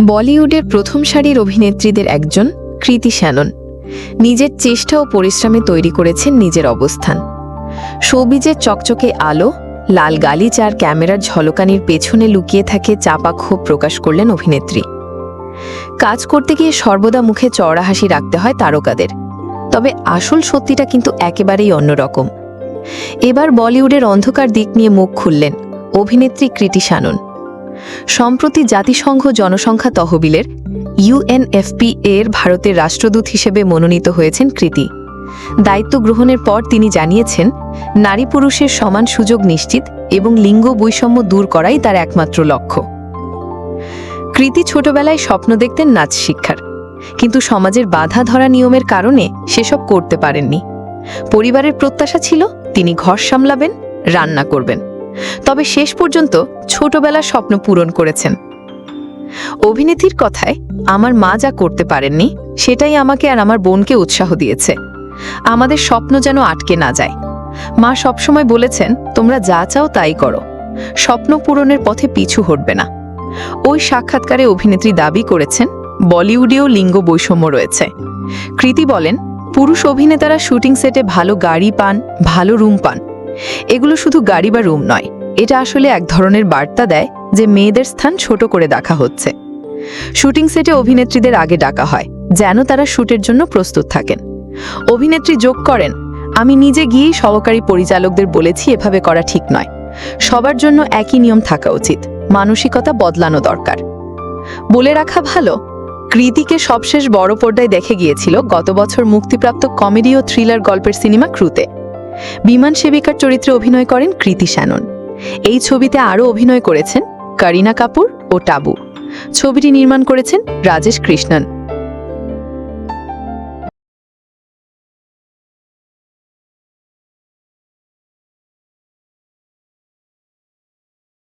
বলিউডের প্রথম সারির অভিনেত্রীদের একজন কৃতি শ্যানন। নিজের চেষ্টা ও পরিশ্রমে তৈরি করেছেন নিজের অবস্থান। সবিজের চকচকে আলো, লাল গালিচ আর ক্যামেরার ঝলকানির পেছনে লুকিয়ে থাকে চাপা ক্ষোভ প্রকাশ করলেন অভিনেত্রী। কাজ করতে গিয়ে সর্বদা মুখে চড়া হাসি রাখতে হয় তারকাদের। তবে আসল সত্যিটা কিন্তু একেবারেই অন্যরকম। এবার বলিউডের অন্ধকার দিক নিয়ে মুখ খুললেন অভিনেত্রী কৃতি শ্যানন। সম্প্রতি জাতিসংঘ জনসংখ্যা তহবিলের ইউএনএফপি এর ভারতের রাষ্ট্রদূত হিসেবে মনোনীত হয়েছেন কৃতি। দায়িত্ব গ্রহণের পর তিনি জানিয়েছেন, নারী পুরুষের সমান সুযোগ নিশ্চিত এবং লিঙ্গ বৈষম্য দূর করাই তার একমাত্র লক্ষ্য। কৃতি ছোটবেলায় স্বপ্ন দেখতেন নাচ শিক্ষার। কিন্তু সমাজের বাধা ধরা নিয়মের কারণে সেসব করতে পারেননি। পরিবারের প্রত্যাশা ছিল, তিনি ঘর সামলাবেন, রান্না করবেন। তবে শেষ পর্যন্ত ছোটবেলার স্বপ্ন পূরণ করেছেন। অভিনেত্রীর কথায়, আমার মা যা করতে পারেননি, সেটাই আমাকে আর আমার বোনকে উৎসাহ দিয়েছে। আমাদের স্বপ্ন যেন আটকে না যায়। মা সবসময় বলেছেন, তোমরা যা চাও তাই করো। স্বপ্ন পূরণের পথে পিছু হটবে না। ওই সাক্ষাৎকারে অভিনেত্রী দাবি করেছেন, বলিউডেও লিঙ্গ বৈষম্য রয়েছে। কৃতি বলেন, পুরুষ অভিনেতারা শুটিং সেটে ভালো গাড়ি পান, ভালো রুম পান এগুলো শুধু গাড়ি বা রুম নয়, এটা আসলে এক ধরনের বার্তা দেয় যে মেয়েদের স্থান ছোট করে দেখা হচ্ছে। শুটিং সেটে অভিনেত্রীদের আগে ডাকা হয়, যেন তারা শুটের জন্য প্রস্তুত থাকেন। অভিনেত্রী যোগ করেন, আমি নিজে গিয়েই সহকারী পরিচালকদের বলেছি এভাবে করা ঠিক নয়। সবার জন্য একই নিয়ম থাকা উচিত, মানসিকতা বদলানো দরকার। বলে রাখা ভালো, কৃতিকে সবশেষ বড় পর্দায় দেখে গিয়েছিল গত বছর মুক্তিপ্রাপ্ত কমেডি ও থ্রিলার গল্পের সিনেমা ক্রুতে। বিমান সেবিকার চরিত্রে অভিনয় করেন কৃতি শ্যানন। এই ছবিতে আরও অভিনয় করেছেন করিনা কাপুর ও টাবু। ছবিটি নির্মাণ করেছেন রাজেশ কৃষ্ণন।